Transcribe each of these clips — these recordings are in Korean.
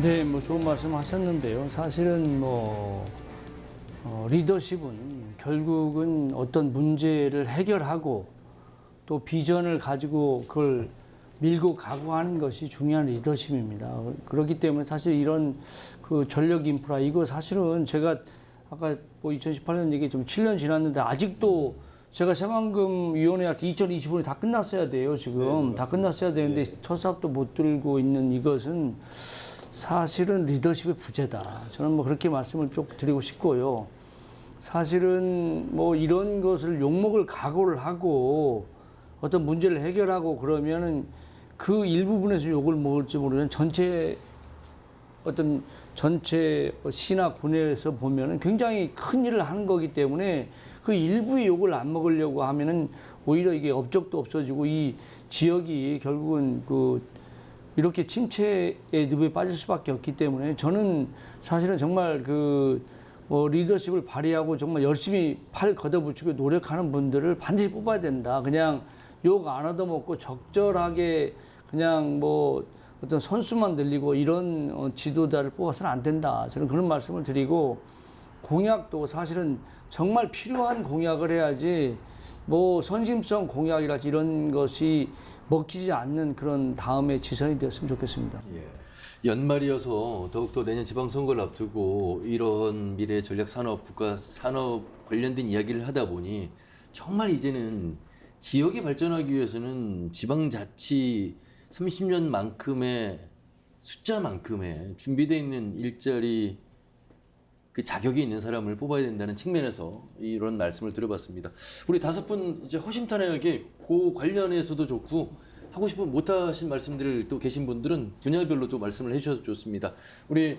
네, 뭐 좋은 말씀 하셨는데요. 사실은 뭐 어, 리더십은 결국은 어떤 문제를 해결하고 또 비전을 가지고 그걸 밀고 가고 하는 것이 중요한 리더십입니다. 그렇기 때문에 사실 이런 그 전력 인프라 이거 사실은 제가 아까 뭐 2018년 얘기 좀 7년 지났는데 아직도 제가 새만금 위원회 할때 2025년에 다 끝났어야 돼요 지금 다 끝났어야 되는데 첫 사업도 못 들고 있는 이것은 사실은 리더십의 부재다. 저는 뭐 그렇게 말씀을 좀 드리고 싶고요. 사실은 뭐 이런 것을 욕먹을 각오를 하고 어떤 문제를 해결하고 그러면은 그 일부분에서 욕을 먹을지 모르는 전체 어떤 전체 시나 군에서 보면은 굉장히 큰 일을 하는 거기 때문에 그 일부의 욕을 안 먹으려고 하면은 오히려 이게 업적도 없어지고 이 지역이 결국은 그 이렇게 침체의 늪에 빠질 수밖에 없기 때문에 저는 사실은 정말 그 뭐 리더십을 발휘하고 정말 열심히 팔 걷어붙이고 노력하는 분들을 반드시 뽑아야 된다. 그냥 욕 안 얻어먹고 적절하게 그냥 뭐 어떤 선수만 늘리고 이런 어, 지도자를 뽑아서는 안 된다. 저는 그런 말씀을 드리고 공약도 사실은 정말 필요한 공약을 해야지 뭐 선심성 공약이랄지 이런 것이 먹히지 않는 그런 다음에 지선이 되었으면 좋겠습니다. 예. 연말이어서 더욱더 내년 지방선거를 앞두고 이런 미래 전략 산업, 국가 산업 관련된 이야기를 하다 보니 정말 이제는 지역이 발전하기 위해서는 지방자치 30년만큼의 숫자만큼의 준비되어 있는 일자리 그 자격이 있는 사람을 뽑아야 된다는 측면에서 이런 말씀을 드려봤습니다. 우리 다섯 분 이제 허심탄회하게 그 관련해서도 좋고 하고 싶은 못하신 말씀들을 또 계신 분들은 분야별로 또 말씀을 해주셔서 좋습니다. 우리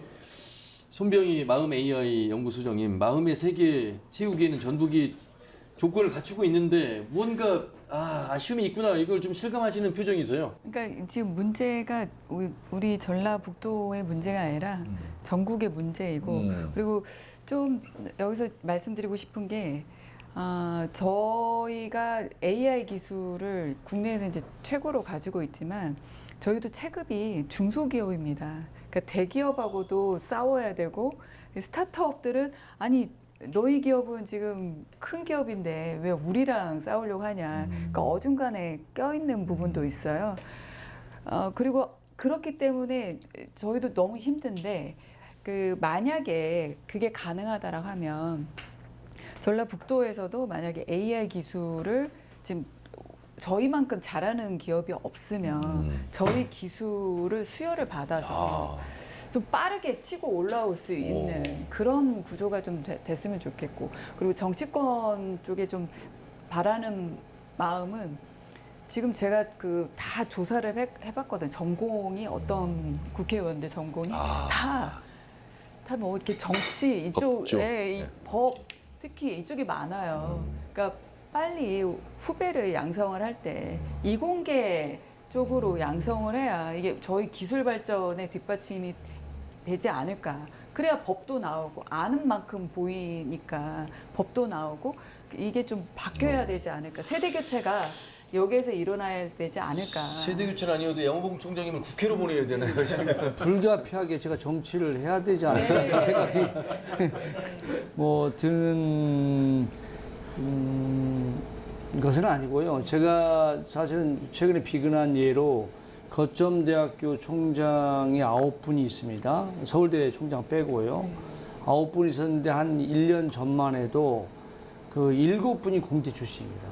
손병희 마음 AI 연구소장님 마음의 세계 채우기에는 전북이 조건을 갖추고 있는데 무언가 아, 아쉬움이 있구나 이걸 좀 실감하시는 표정이세요. 그러니까 지금 문제가 우리- 우리 전라북도의 문제가 아니라 전국의 문제이고 음. 그리고 좀 여기서 말씀드리고 싶은 게 아, 저희가 AI 기술을 국내에서 이제 최고로 가지고 있지만 저희도 체급이 중소기업입니다. 그러니까 대기업하고도 싸워야 되고 스타트업들은 아니 너희 기업은 지금 큰 기업인데 왜 우리랑 싸우려고 하냐. 그러니까 어중간에 껴있는 부분도 있어요. 어, 그리고 그렇기 때문에 저희도 너무 힘든데 그 만약에 그게 가능하다라고 하면 전라북도에서도 만약에 AI 기술을 지금 저희만큼 잘하는 기업이 없으면 음. 저희 기술을 수요를 받아서 아, 좀 빠르게 치고 올라올 수 있는 그런 구조가 좀 되- 됐으면 좋겠고 그리고 정치권 쪽에 좀 바라는 마음은 지금 제가 그 다 조사를 해, 해봤거든요. 전공이 어떤 국회의원들 전공이 아. 다 다 뭐 이렇게 정치 법. 이쪽에 이 네. 법 특히 이쪽이 많아요. 그러니까 빨리 후배를 양성을 할 때 이공계 쪽으로 양성을 해야 이게 저희 기술 발전에 뒷받침이 되지 않을까. 그래야 법도 나오고 아는 만큼 보이니까 법도 나오고 이게 좀 바뀌어야 되지 않을까. 세대 교체가 여기에서 일어나야 되지 않을까. 세대 교체는 아니어도 양호봉 총장님을 국회로 보내야 되나요? 지금? 불가피하게 제가 정치를 해야 되지 않을까 네. 생각이 뭐 드는 음, 것은 아니고요. 제가 사실은 최근에 비근한 예로 거점대학교 총장이 아홉 분이 있습니다. 서울대 총장 빼고요. 아홉 분이 있었는데 한 1년 전만 해도 그 일곱 분이 공대 출신입니다.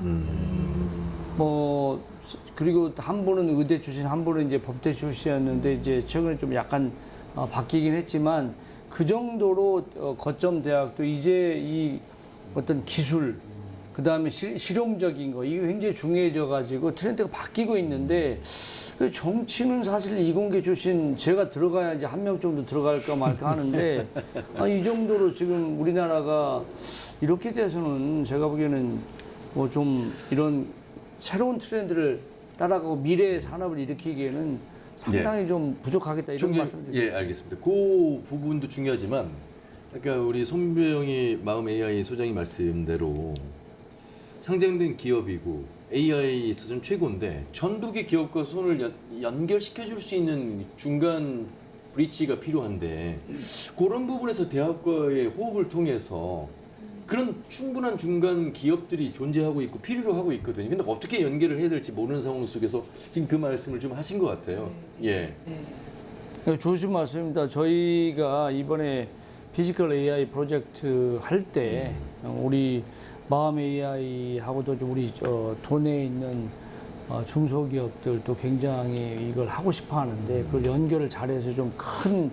뭐 그리고 한 분은 의대 출신, 한 분은 이제 법대 출신이었는데 이제 최근에 좀 약간 어, 바뀌긴 했지만 그 정도로 어, 거점 대학도 이제 이 어떤 기술 그 다음에 실용적인 거 이게 굉장히 중요해져 가지고 트렌드가 바뀌고 있는데 그 정치는 사실 이공계 출신 제가 들어가야 이제 한 명 정도 들어갈까 말까 하는데 아, 이 정도로 지금 우리나라가 이렇게 돼서는 제가 보기에는 뭐 좀 이런 새로운 트렌드를 따라가고 미래의 산업을 일으키기에는 상당히 좀 부족하겠다 이런 총장, 말씀드립니다. 예, 알겠습니다. 그 부분도 중요하지만, 그러니까 우리 손병희 마음 AI 소장이 말씀대로 상장된 기업이고 AI 있어서는 최고인데 전국의 기업과 손을 연, 연결시켜 줄 수 있는 중간 브릿지가 필요한데 그런 부분에서 대학과의 호흡을 통해서 그런 충분한 중간 기업들이 존재하고 있고 필요로 하고 있거든요. 근데 어떻게 연계를 해야 될지 모르는 상황 속에서 지금 그 말씀을 좀 하신 것 같아요. 예. 네. 네, 좋으신 말씀입니다. 저희가 이번에 피지컬 AI 프로젝트 할 때 우리 마음 AI하고도 좀 우리 저 도내에 있는 어, 중소기업들도 굉장히 이걸 하고 싶어 하는데 그걸 연결을 잘해서 좀큰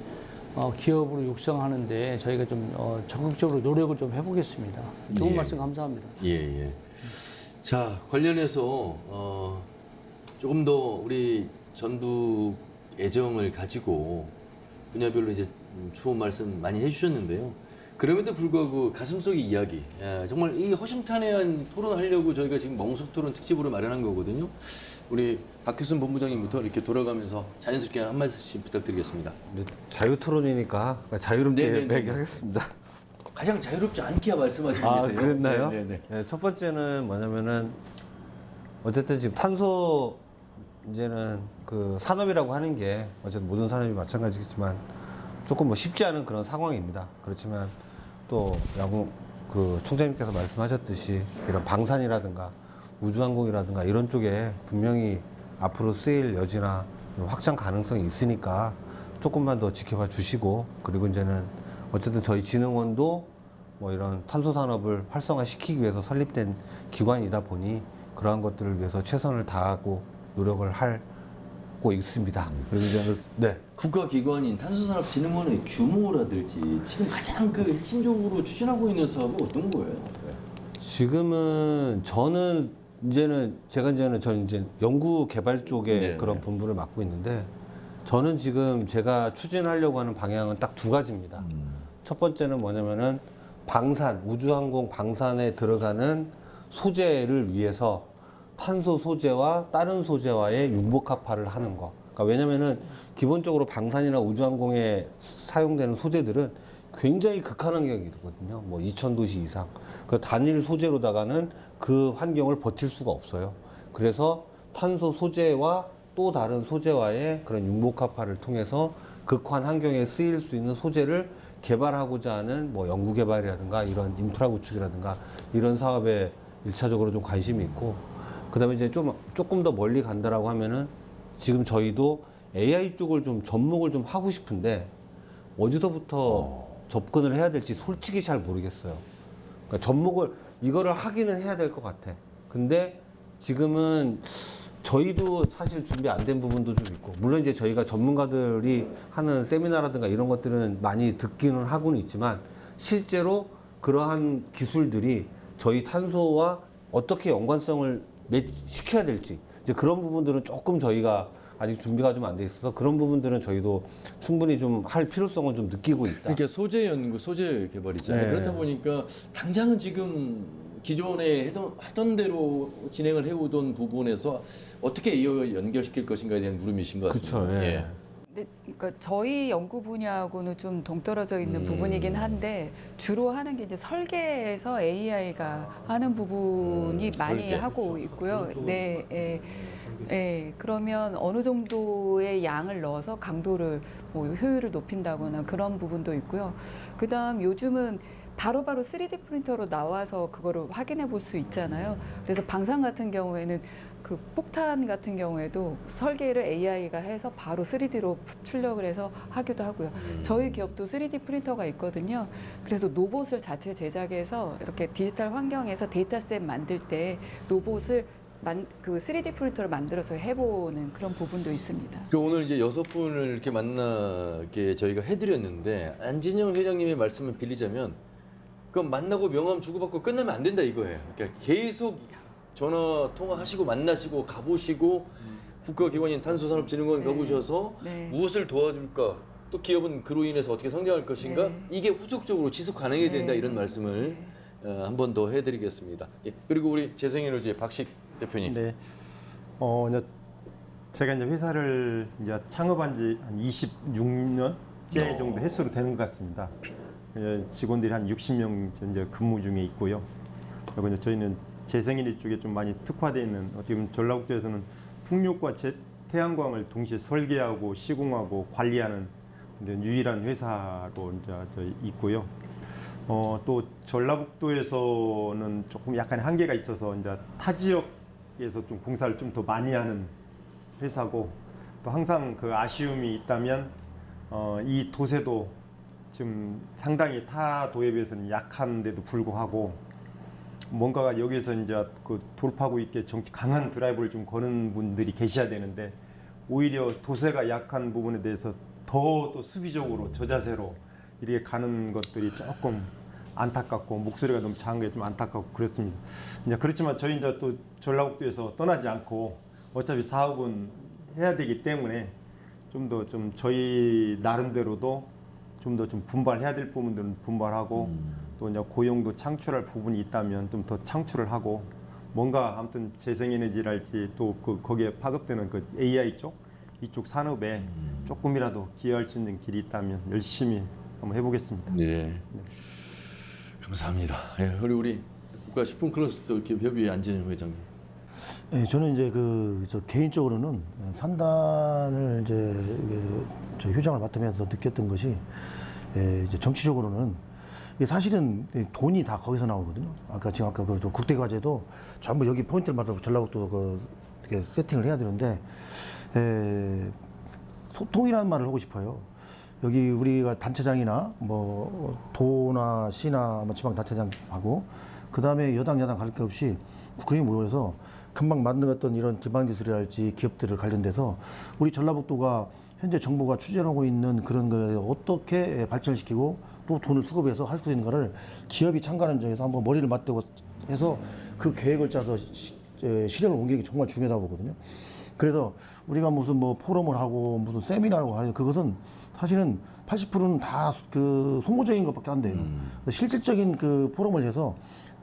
어, 기업으로 육성하는데 저희가 좀 어, 적극적으로 노력을 좀 해보겠습니다. 좋은 예. 말씀 감사합니다. 예, 예. 자, 관련해서 어, 조금 더 우리 전북 애정을 가지고 분야별로 이제 음, 좋은 말씀 많이 해주셨는데요. 그럼에도 불구하고 가슴속의 이야기, 예, 정말 이 허심탄회한 토론하려고 저희가 지금 멍석 토론 특집으로 마련한 거거든요. 우리 박규순 본부장님부터 이렇게 돌아가면서 자연스럽게 한 말씀씩 부탁드리겠습니다. 이제 자유 토론이니까 자유롭게 네네네. 얘기하겠습니다. 가장 자유롭지 않게야 말씀하시고 아 계세요. 그랬나요? 네, 네, 네. 네, 첫 번째는 뭐냐면은 어쨌든 지금 탄소 이제는 그 산업이라고 하는 게 어쨌든 모든 산업이 마찬가지겠지만 조금 뭐 쉽지 않은 그런 상황입니다. 그렇지만 또 야구 그 총장님께서 말씀하셨듯이 이런 방산이라든가 우주항공이라든가 이런 쪽에 분명히 앞으로 쓰일 여지나 확장 가능성이 있으니까 조금만 더 지켜봐 주시고 그리고 이제는 어쨌든 저희 진흥원도 뭐 이런 탄소 산업을 활성화시키기 위해서 설립된 기관이다 보니 그러한 것들을 위해서 최선을 다하고 노력을 하고 있습니다. 그리고 이제 네. 국가기관인 탄소산업진흥원의 규모라든지 지금 가장 그 핵심적으로 추진하고 있는 사업은 어떤 거예요? 지금은 저는 이제는 제가 이제는 저는 이제 연구 개발 쪽에 네, 그런 네. 본부를 맡고 있는데 저는 지금 제가 추진하려고 하는 방향은 딱 두 가지입니다. 첫 번째는 뭐냐면은 방산 우주항공 방산에 들어가는 소재를 위해서 탄소 소재와 다른 소재와의 융복합화를 하는 거. 그러니까 왜냐면은 기본적으로 방산이나 우주항공에 사용되는 소재들은 굉장히 극한 환경이거든요. 뭐 2,000도씨 이상. 그 단일 소재로다가는 그 환경을 버틸 수가 없어요. 그래서 탄소 소재와 또 다른 소재와의 그런 융복합화를 통해서 극한 환경에 쓰일 수 있는 소재를 개발하고자 하는 뭐 연구 개발이라든가 이런 인프라 구축이라든가 이런 사업에 일차적으로 좀 관심이 있고 그다음에 이제 좀 조금 더 멀리 간다라고 하면은 지금 저희도 AI 쪽을 좀 접목을 좀 하고 싶은데 어디서부터 접근을 해야 될지 솔직히 잘 모르겠어요. 그러니까 접목을 이거를 하기는 해야 될 것 같아. 근데 지금은 저희도 사실 준비 안 된 부분도 좀 있고 물론 이제 저희가 전문가들이 하는 세미나라든가 이런 것들은 많이 듣기는 하고는 있지만 실제로 그러한 기술들이 저희 탄소와 어떻게 연관성을 매- 시켜야 될지 이제 그런 부분들은 조금 저희가 아직 준비가 좀 안 돼 있어서 그런 부분들은 저희도 충분히 좀 할 필요성을 좀 느끼고 있다. 그러니까 소재 연구, 소재 개발이잖아요. 네. 그렇다 보니까 당장은 지금 기존에 하던 대로 진행을 해오던 부분에서 어떻게 이어 연결시킬 것인가에 대한 물음이신 것 같습니다. 그쵸, 예. 근 데 그러니까 저희 연구 분야하고는 좀 동떨어져 있는 음. 부분이긴 한데 주로 하는 게 이제 설계에서 AI가 하는 부분이 음, 많이 설계. 하고 있고요. 네, 예, 예. 그러면 어느 정도의 양을 넣어서 강도를 뭐 효율을 높인다거나 그런 부분도 있고요. 그다음 요즘은 바로바로 3D 프린터로 나와서 그거를 확인해 볼 수 있잖아요. 그래서 방산 같은 경우에는 그 폭탄 같은 경우에도 설계를 AI가 해서 바로 3D로 출력을 해서 하기도 하고요. 저희 기업도 3D 프린터가 있거든요. 그래서 로봇을 자체 제작해서 이렇게 디지털 환경에서 데이터셋 만들 때 로봇을 만, 그 3D 프린터를 만들어서 해보는 그런 부분도 있습니다. 그 오늘 이제 여섯 분을 이렇게 만나게 저희가 해드렸는데 안진영 회장님의 말씀을 빌리자면 그 만나고 명함 주고받고 끝나면 안 된다 이거예요. 그러니까 계속 전화 통화하시고 만나시고 가보시고 국가기관인 탄소산업진흥원 네. 가보셔서 네. 무엇을 도와줄까 또 기업은 그로 인해서 어떻게 성장할 것인가 네. 이게 후속적으로 지속 가능해야 된다 네. 이런 말씀을 한번 더 해드리겠습니다. 예, 그리고 우리 재생에너지의 박식 대표님. 네. 어, 이제 제가 이제 회사를 이제 창업한 지 한 26년째 정도 횟수로 되는 것 같습니다. 예, 직원들이 한 60명 이제 근무 중에 있고요. 그리고 이제 저희는 재생에너지 쪽에 좀 많이 특화되어 있는 어떻게 보면 전라북도에서는 풍력과 제- 태양광을 동시에 설계하고 시공하고 관리하는 유일한 회사로 이제 저 있고요. 어, 또 전라북도에서는 조금 약간 한계가 있어서 이제 타 지역에서 좀 공사를 좀 더 많이 하는 회사고 또 항상 그 아쉬움이 있다면 어, 이 도세도 지금 상당히 타 도에 비해서는 약한데도 불구하고 뭔가가 여기서 이제 그 돌파구 있게 정 강한 드라이브를 좀 거는 분들이 계셔야 되는데 오히려 도세가 약한 부분에 대해서 더 또 수비적으로 저자세로 이렇게 가는 것들이 조금 안타깝고 목소리가 너무 작은 게 좀 안타깝고 그렇습니다. 이제 그렇지만 저희 이제 또 전라북도에서 떠나지 않고 어차피 사업은 해야 되기 때문에 좀 더좀 저희 나름대로도 좀더좀 분발해야 될 부분들은 분발하고 또 이제 고용도 창출할 부분이 있다면 좀 더 창출을 하고 뭔가 아무튼 재생에너지랄지 또 그 거기에 파급되는 그 AI 쪽 이쪽 산업에 조금이라도 기여할 수 있는 길이 있다면 열심히 한번 해보겠습니다. 네. 감사합니다. 예, 그리고 우리 국가 식품 클러스터 기업 협의회 안진영 회장님. 예, 저는 이제 그, 저 개인적으로는 산단을 이제 이게 저 휴장을 맡으면서 느꼈던 것이 예, 이제 정치적으로는 이게 사실은 이 돈이 다 거기서 나오거든요. 아까 지금 아까 그저 국대과제도 전부 여기 포인트를 맞춰서 전라북도 그 이렇게 세팅을 해야 되는데 에, 소통이라는 말을 하고 싶어요. 여기 우리가 단체장이나 뭐 도나 시나 뭐 지방 단체장하고 그 다음에 여당 야당 갈 게 없이 국회의원이 모여서 금방 만들었던 이런 기반 기술이랄지 기업들을 관련돼서 우리 전라북도가 현재 정부가 추진하고 있는 그런 거에 어떻게 발전시키고 또 돈을 수급해서 할 수 있는 거를 기업이 참가하는 점에서 한번 머리를 맞대고 해서 그 계획을 짜서 시, 에, 실행을 옮기는 게 정말 중요하다고 보거든요. 그래서 우리가 무슨 뭐 포럼을 하고 무슨 세미나를 하고 그것은 사실은 80%는 다 그 소모적인 것밖에 안 돼요. 실질적인 그 포럼을 해서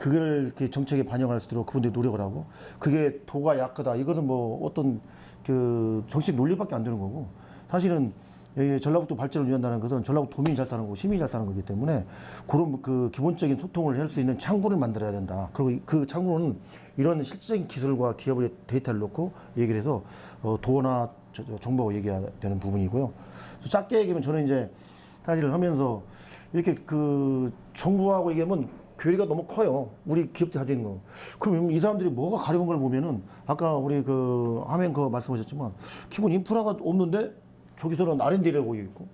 그걸 이렇게 정책에 반영할 수 있도록 그분들이 노력을 하고 그게 도가 약하다 이거는 뭐 어떤 그 정책 논리밖에 안 되는 거고 사실은 이 전라북도 발전을 위한다는 것은 전라북도 도민이 잘 사는 거고 시민이 잘 사는 거기 때문에 그런 그 기본적인 소통을 할 수 있는 창구를 만들어야 된다. 그리고 이- 그 창구는 이런 실질적인 기술과 기업의 데이터를 놓고 얘기를 해서 어, 도나 정보가 얘기해야 되는 부분이고요. 짧게 얘기하면 저는 이제 사실을 하면서 이렇게 그 정부하고 얘기하면 괴리가 너무 커요. 우리 기업들 가지고 있는 거. 그럼 이 사람들이 뭐가 가려운 걸 보면은 아까 우리 그 하면 그 말씀하셨지만 기본 인프라가 없는데 저기서는 R&D라고 있고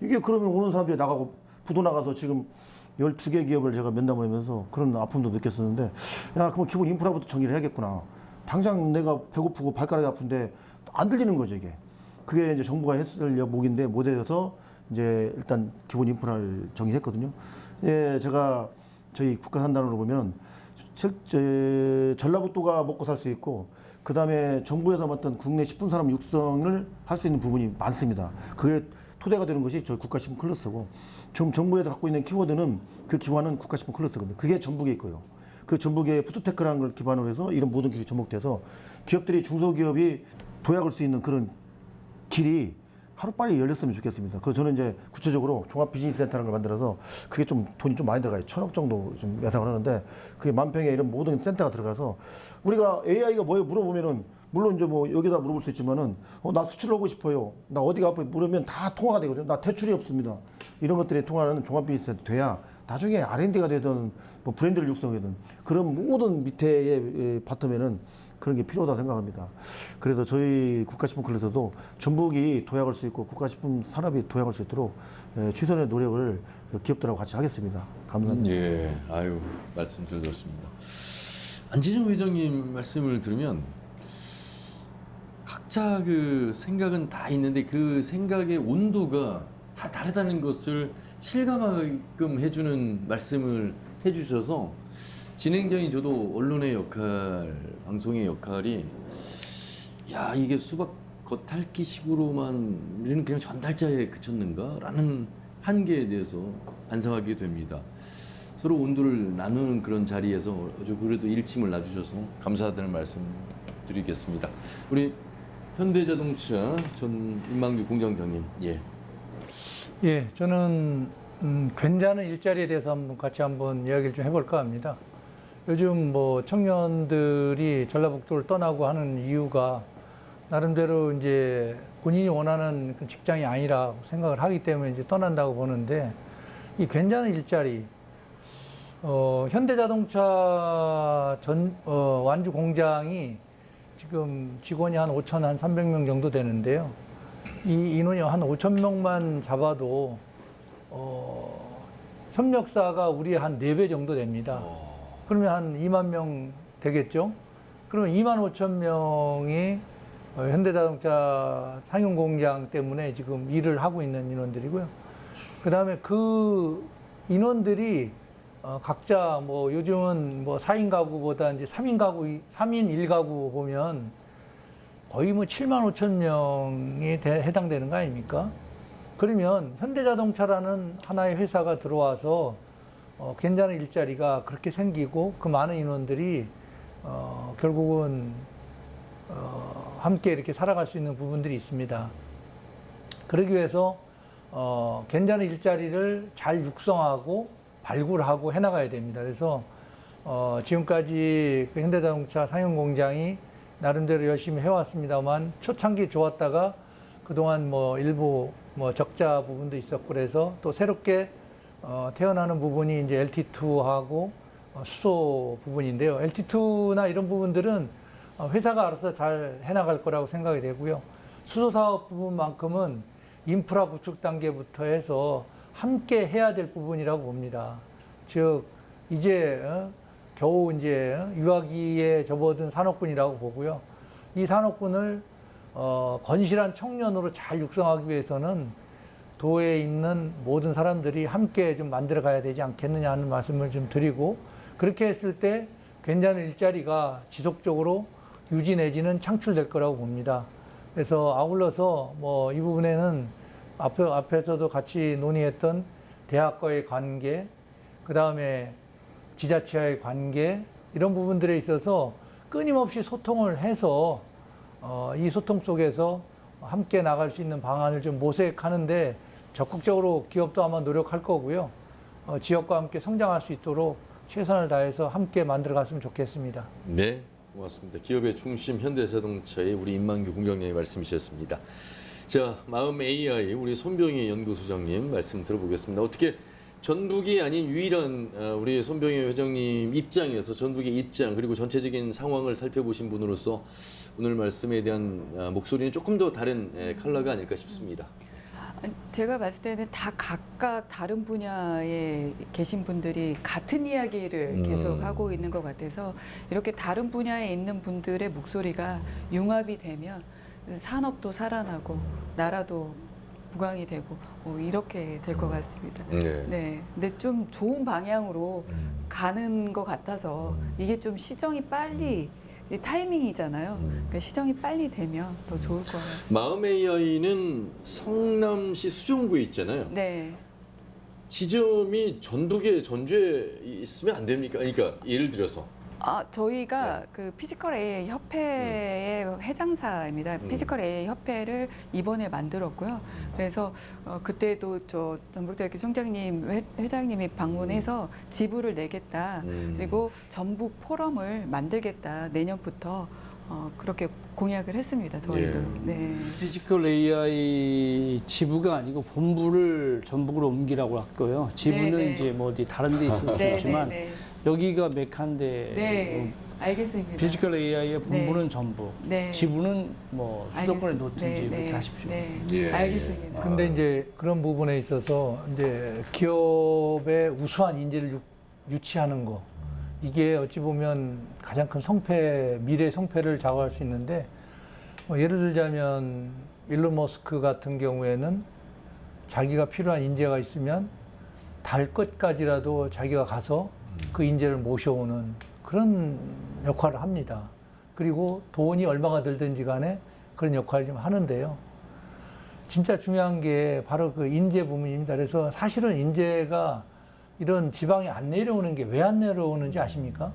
이게 그러면 오는 사람들이 나가고 부도 나가서 지금 12개 기업을 제가 면담을 하면서 그런 아픔도 느꼈었는데 야, 그럼 기본 인프라부터 정리를 해야겠구나. 당장 내가 배고프고 발가락이 아픈데 안 들리는 거죠, 이게. 그게 이제 정부가 했을 목인데 못해서 이제 일단 기본 인프라를 정의했거든요. 예, 제가 저희 국가 산단으로 보면 전라북도가 먹고 살 수 있고 그 다음에 정부에서 맡은 국내 식품 산업 육성을 할 수 있는 부분이 많습니다. 그게 토대가 되는 것이 저희 국가식품 클러스고 지금 정부에서 갖고 있는 키워드는 그 기반은 국가식품 클러스거든요. 그게 전북에 있고요. 그 전북의 푸드테크라는 걸 기반으로 해서 이런 모든 기술이 접목돼서 기업들이 중소기업이 도약할 수 있는 그런 길이 하루빨리 열렸으면 좋겠습니다. 그래서 저는 이제 구체적으로 종합 비즈니스 센터라는 걸 만들어서 그게 좀 돈이 좀 많이 들어가요. 천억 정도 좀 예상을 하는데 그게 만평에 이런 모든 센터가 들어가서 우리가 AI가 뭐예요 물어보면은 물론 이제 뭐 여기다 물어볼 수 있지만은 어, 나 수출하고 싶어요. 나 어디가 아프요 물으면 다 통화가 되거든요. 나 대출이 없습니다. 이런 것들이 통화하는 종합 비즈니스 센터 돼야 나중에 R&D가 되든 뭐 브랜드를 육성하든 그런 모든 밑에의 에, 바텀에는 그런 게 필요하다 생각합니다. 그래서 저희 국가식품 클래스도 전북이 도약할 수 있고 국가식품 산업이 도약할 수 있도록 에, 최선의 노력을 기업들하고 같이 하겠습니다. 감사합니다. 예, 아유 말씀 들었습니다. 안진영 회장님 말씀을 들으면 각자 그 생각은 다 있는데 그 생각의 온도가 다 다르다는 것을 실감하게끔 해주는 말씀을 해주셔서 진행자인 저도 언론의 역할, 방송의 역할이 야 이게 수박 겉핥기식으로만 우리는 그냥 전달자에 그쳤는가라는 한계에 대해서 반성하게 됩니다. 서로 온도를 나누는 그런 자리에서 아주 그래도 일침을 놔주셔서 감사하다는 말씀 드리겠습니다. 우리 현대자동차 전 임망규 공장장님, 예. 예, 저는 음, 괜찮은 일자리에 대해서 한번 같이 한번 이야기를 좀 해볼까 합니다. 요즘 뭐 청년들이 전라북도를 떠나고 하는 이유가 나름대로 이제 본인이 원하는 그 직장이 아니라 생각을 하기 때문에 이제 떠난다고 보는데 이 괜찮은 일자리 어, 현대자동차 전 어, 완주 공장이 지금 직원이 한 5천 한 300명 정도 되는데요. 이 인원이 한 5천 명만 잡아도 어, 협력사가 우리 한 4배 정도 됩니다. 그러면 한 2만 명 되겠죠? 그러면 2만 5천 명이 어, 현대자동차 상용 공장 때문에 지금 일을 하고 있는 인원들이고요. 그 다음에 그 인원들이 어, 각자 뭐 요즘은 뭐 4인 가구보다 이제 3인 가구, 3인 1가구 보면 거의 뭐 7만 5천 명이 대- 해당되는 거 아닙니까? 그러면 현대자동차라는 하나의 회사가 들어와서 어, 괜찮은 일자리가 그렇게 생기고 그 많은 인원들이 어, 결국은 어, 함께 이렇게 살아갈 수 있는 부분들이 있습니다. 그러기 위해서 어, 괜찮은 일자리를 잘 육성하고 발굴하고 해나가야 됩니다. 그래서 어, 지금까지 그 현대자동차 상용 공장이 나름대로 열심히 해왔습니다만 초창기 좋았다가 그동안 뭐 일부 뭐 적자 부분도 있었고 그래서 또 새롭게 어, 태어나는 부분이 이제 LT2하고 어, 수소 부분인데요. LT2나 이런 부분들은 어, 회사가 알아서 잘 해나갈 거라고 생각이 되고요. 수소 사업 부분만큼은 인프라 구축 단계부터 해서 함께 해야 될 부분이라고 봅니다. 즉 이제 어, 겨우 이제 어, 유아기에 접어든 산업군이라고 보고요. 이 산업군을 어, 건실한 청년으로 잘 육성하기 위해서는 도에 있는 모든 사람들이 함께 좀 만들어 가야 되지 않겠느냐 하는 말씀을 좀 드리고 그렇게 했을 때 괜찮은 일자리가 지속적으로 유지 내지는 창출될 거라고 봅니다. 그래서 아울러서 뭐 이 부분에는 앞에, 앞에서도 같이 논의했던 대학과의 관계, 그 다음에 지자체와의 관계, 이런 부분들에 있어서 끊임없이 소통을 해서 어, 이 소통 속에서 함께 나갈 수 있는 방안을 좀 모색하는데 적극적으로 기업도 아마 노력할 거고요. 어, 지역과 함께 성장할 수 있도록 최선을 다해서 함께 만들어 갔으면 좋겠습니다. 네, 고맙습니다. 기업의 중심 현대자동차의 우리 임만규 공장장의 말씀이셨습니다. 자, 마음 AI 우리 손병희 연구소장님 말씀 들어보겠습니다. 어떻게 전북이 아닌 유일한 어, 우리 손병희 회장님 입장에서 전북의 입장 그리고 전체적인 상황을 살펴보신 분으로서 오늘 말씀에 대한 어, 목소리는 조금 더 다른 에, 컬러가 아닐까 싶습니다. 제가 봤을 때는 다 각각 다른 분야에 계신 분들이 같은 이야기를 음. 계속 하고 있는 것 같아서 이렇게 다른 분야에 있는 분들의 목소리가 융합이 되면 산업도 살아나고 나라도 부강이 되고 뭐 이렇게 될 것 같습니다. 네. 네, 근데 좀 좋은 방향으로 가는 것 같아서 이게 좀 시정이 빨리 이 타이밍이잖아요. 그러니까 시정이 빨리 되면 더 좋을 것 같아요. 마음 AI는 성남시 수정구에 있잖아요. 네. 지점이 전북에 전주에 있으면 안 됩니까? 그러니까 예를 들어서 아, 저희가 네. 그 피지컬 AI 협회의 회장사입니다. 음. 피지컬 AI 협회를 이번에 만들었고요. 그래서 어, 그때도 저 전북대학교 총장님 회, 회장님이 방문해서 지부를 내겠다. 음. 그리고 전북 포럼을 만들겠다. 내년부터 어, 그렇게 공약을 했습니다. 저희도. 예. 네. 피지컬 AI 지부가 아니고 본부를 전북으로 옮기라고 할 거예요. 지부는 네, 네. 이제 뭐 어디 다른 데 있을 수 네, 있지만 네, 여기가 메카인데 네. 어, 알겠습니다. 피지컬 AI의 본부는 네. 전북, 네. 지부는 뭐 수도권에 알겠습- 놓든지 네, 그렇게 네, 하십시오. 네. 예, 알겠습니다. 근데 이제 그런 부분에 있어서 이제 기업의 우수한 인재를 유, 유치하는 거 이게 어찌 보면 가장 큰 성패 미래 성패를 좌우할 수 있는데 뭐 예를 들자면 일론 머스크 같은 경우에는 자기가 필요한 인재가 있으면 달 끝까지라도 자기가 가서 그 인재를 모셔오는 그런 역할을 합니다. 그리고 돈이 얼마가 들든지 간에 그런 역할을 좀 하는데요. 진짜 중요한 게 바로 그 인재 부분입니다. 그래서 사실은 인재가 이런 지방에 안 내려오는 게 왜 안 내려오는지 아십니까?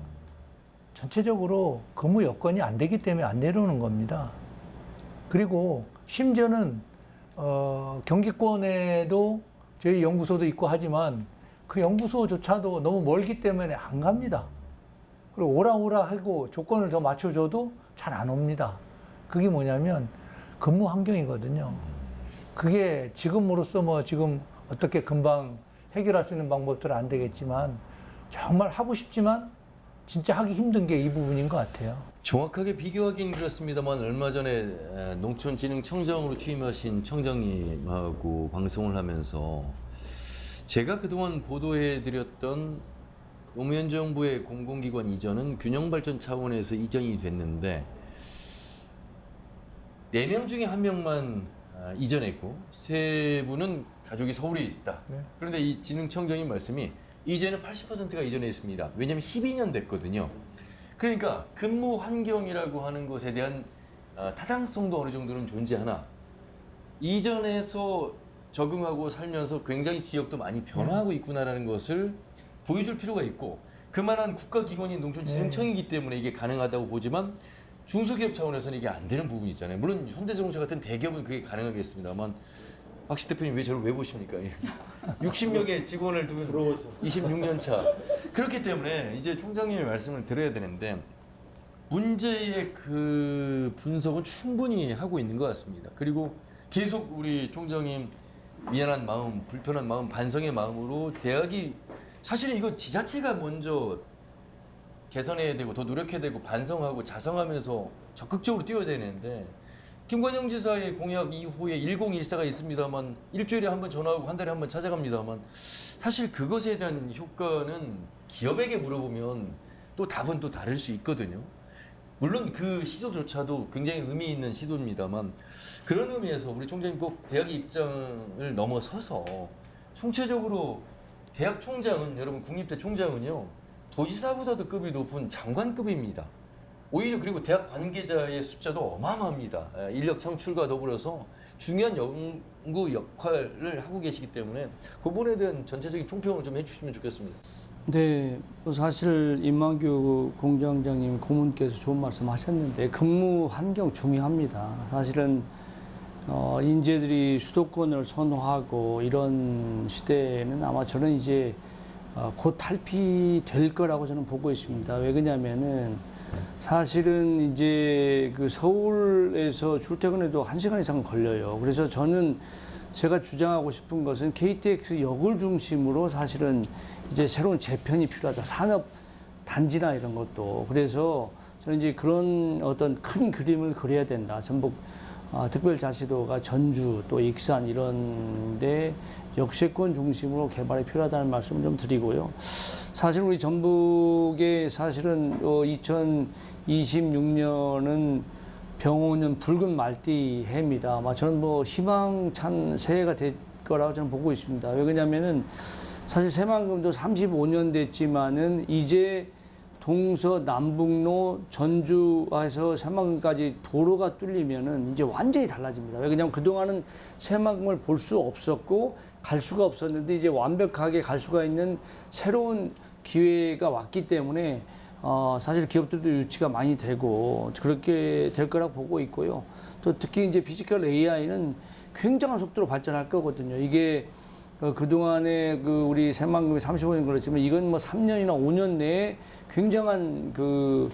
전체적으로 근무 여건이 안 되기 때문에 안 내려오는 겁니다. 그리고 심지어는 어, 경기권에도 저희 연구소도 있고 하지만 그 연구소조차도 너무 멀기 때문에 안 갑니다. 그리고 오라 오라 하고 조건을 더 맞춰줘도 잘 안 옵니다. 그게 뭐냐면 근무 환경이거든요. 그게 지금으로서 뭐 지금 어떻게 금방 해결할 수 있는 방법들은 안 되겠지만 정말 하고 싶지만 진짜 하기 힘든 게 이 부분인 것 같아요. 정확하게 비교하기는 그렇습니다만 얼마 전에 에, 농촌진흥청장으로 취임하신 청장님하고 방송을 하면서 제가 그동안 보도해드렸던 노무현 정부의 공공기관 이전은 균형발전 차원에서 이전이 됐는데 네 명 중에 한 명만 아, 이전했고 세 분은 가족이 서울에 있다. 네. 그런데 이 진흥청장님 말씀이 이제는 80%가 이전해 있습니다. 왜냐하면 12년 됐거든요. 그러니까 근무 환경이라고 하는 것에 대한 아, 타당성도 어느 정도는 존재하나 이전에서 적응하고 살면서 굉장히 지역도 많이 변화하고 있구나라는 것을 보여줄 필요가 있고 그만한 국가기관인 농촌진흥청이기 때문에 이게 가능하다고 보지만 중소기업 차원에서는 이게 안 되는 부분이 있잖아요. 물론 현대자동차 같은 대기업은 그게 가능하겠습니다만 박씨 대표님 왜 저를 왜 보십니까? 예. 60여 개 직원을 둔 26년 차. 그렇기 때문에 이제 총장님의 말씀을 드려야 되는데 문제의 그 분석은 충분히 하고 있는 것 같습니다. 그리고 계속 우리 총장님 미안한 마음, 불편한 마음, 반성의 마음으로 대학이 사실은 이거 지자체가 먼저 개선해야 되고 더 노력해야 되고 반성하고 자성하면서 적극적으로 뛰어야 되는데 김관영 지사의 공약 이후에 1014가 있습니다만 일주일에 한 번 전화하고 한 달에 한 번 찾아갑니다만 사실 그것에 대한 효과는 기업에게 물어보면 또 답은 또 다를 수 있거든요. 물론 그 시도조차도 굉장히 의미 있는 시도입니다만 그런 의미에서 우리 총장님 꼭 대학의 입장을 넘어서서 총체적으로 대학 총장은 여러분 국립대 총장은요 도지사보다도 급이 높은 장관급입니다. 오히려 그리고 대학 관계자의 숫자도 어마어마합니다. 예, 인력 창출과 더불어서 중요한 연구 역할을 하고 계시기 때문에 그 부분에 대한 전체적인 총평을 좀 해주시면 좋겠습니다. 네, 뭐 사실 임만규 공장장님 고문께서 좋은 말씀 하셨는데 근무 환경 중요합니다. 사실은 어, 인재들이 수도권을 선호하고 이런 시대에는 아마 저는 이제 어, 곧 탈피될 거라고 저는 보고 있습니다. 왜 그러냐면은 사실은 이제 그 서울에서 출퇴근해도 한 시간 이상 걸려요. 그래서 저는 제가 주장하고 싶은 것은 KTX 역을 중심으로 사실은 이제 새로운 재편이 필요하다. 산업 단지나 이런 것도. 그래서 저는 이제 그런 어떤 큰 그림을 그려야 된다. 전북 아, 특별자치도가 전주 또 익산 이런 데 역세권 중심으로 개발이 필요하다는 말씀을 좀 드리고요. 사실 우리 전북에 사실은 어, 2026년은 병오년 붉은 말띠 해입니다. 아마 저는 뭐 희망찬 새해가 될 거라고 저는 보고 있습니다. 왜 그러냐면은 사실 새만금도 35년 됐지만은 이제 동서 남북로 전주에서 새만금까지 도로가 뚫리면은 이제 완전히 달라집니다. 왜 그러냐면 그동안은 새만금을 볼 수 없었고 갈 수가 없었는데 이제 완벽하게 갈 수가 있는 새로운 기회가 왔기 때문에 어, 사실 기업들도 유치가 많이 되고 그렇게 될 거라고 보고 있고요. 또 특히 이제 피지컬 AI는 굉장한 속도로 발전할 거거든요. 이게 어, 그동안에 그 우리 새만금이 35년 그렇지만 이건 뭐 3년이나 5년 내에 굉장한 그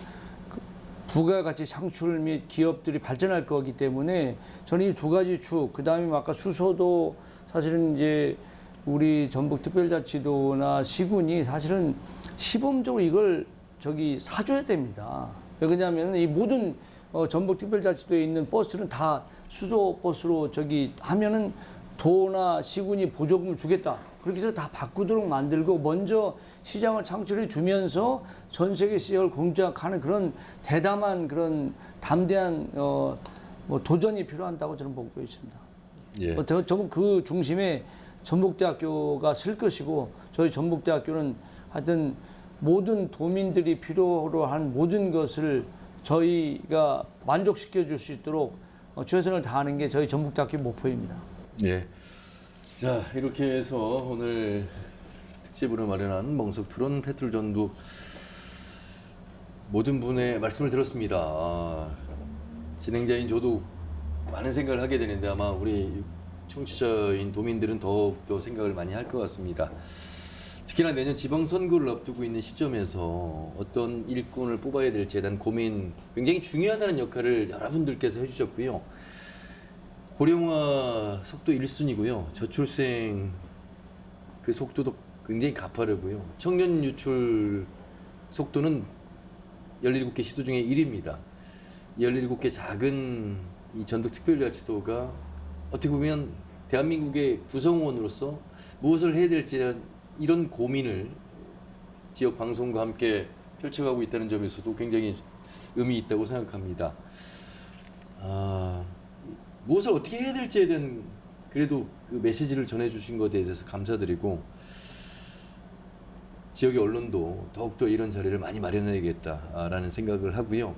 부가가치 창출 및 기업들이 발전할 거기 때문에 저는 이 두 가지 축, 그 다음에 아까 수소도 사실은 이제 우리 전북 특별자치도나 시군이 사실은 시범적으로 이걸 저기 사줘야 됩니다. 왜 그러냐면 이 모든 어, 전북 특별자치도에 있는 버스는 다 수소 버스로 저기 하면은 도나 시군이 보조금을 주겠다. 그렇게 해서 다 바꾸도록 만들고 먼저 시장을 창출해 주면서 전 세계 시장을 공략하는 그런 대담한 그런 담대한 어, 뭐 도전이 필요한다고 저는 보고 있습니다. 예. 어, 저- 전국 그 중심에 전북대학교가 쓸 것이고 저희 전북대학교는 하여튼 모든 도민들이 필요로 한 모든 것을 저희가 만족시켜 줄 수 있도록 어, 최선을 다하는 게 저희 전북대학교 목표입니다. 예. 자 이렇게 해서 오늘 특집으로 마련한 멍석 투론 페트롤 전도 모든 분의 말씀을 들었습니다. 아, 진행자인 저도 많은 생각을 하게 되는데 아마 우리 청취자인 도민들은 더욱 더 생각을 많이 할 것 같습니다. 특히나 내년 지방선거를 앞두고 있는 시점에서 어떤 일꾼을 뽑아야 될지에 대한 고민 굉장히 중요하다는 역할을 여러분들께서 해주셨고요. 고령화 속도 1순위고요. 저출생 그 속도도 굉장히 가파르고요. 청년 유출 속도는 17개 시도 중에 1위입니다. 17개 작은 이 전북특별자치도가 어떻게 보면 대한민국의 구성원으로서 무엇을 해야 될지 이런 고민을 지역 방송과 함께 펼쳐가고 있다는 점에서도 굉장히 의미 있다고 생각합니다. 아, 무엇을 어떻게 해야 될지에 대한 그래도 그 메시지를 전해주신 것에 대해서 감사드리고 지역의 언론도 더욱더 이런 자리를 많이 마련해야겠다라는 생각을 하고요.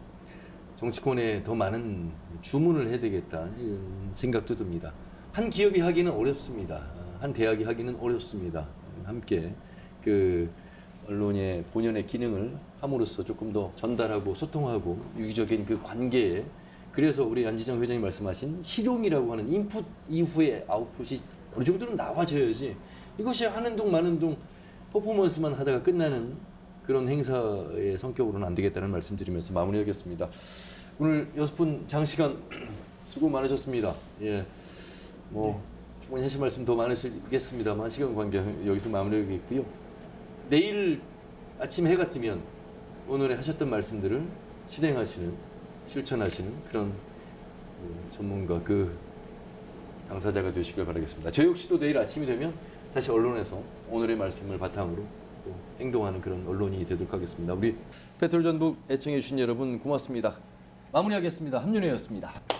정치권에 더 많은 주문을 해야 되겠다 이런 생각도 듭니다. 한 기업이 하기는 어렵습니다. 한 대학이 하기는 어렵습니다. 함께 그 언론의 본연의 기능을 함으로써 조금 더 전달하고 소통하고 유기적인 그 관계에 그래서 우리 안지정 회장님 말씀하신 실용이라고 하는 인풋 이후의 아웃풋이 어느 정도는 나와줘야지 이것이 하는 동 마는 동 퍼포먼스만 하다가 끝나는 그런 행사의 성격으로는 안 되겠다는 말씀드리면서 마무리하겠습니다. 오늘 여섯 분 장시간 수고 많으셨습니다. 예, 뭐 충분히 하실 말씀 더 많으시겠습니다만 시간 관계 여기서 마무리하겠고요. 내일 아침 해가 뜨면 오늘에 하셨던 말씀들을 실행하시는 실천하시는 그런 그 전문가 그 당사자가 되시길 바라겠습니다. 저 역시도 내일 아침이 되면 다시 언론에서 오늘의 말씀을 바탕으로 또 행동하는 그런 언론이 되도록 하겠습니다. 우리 페트롤 전북 애청해 주신 여러분 고맙습니다. 마무리하겠습니다. 함윤혜였습니다.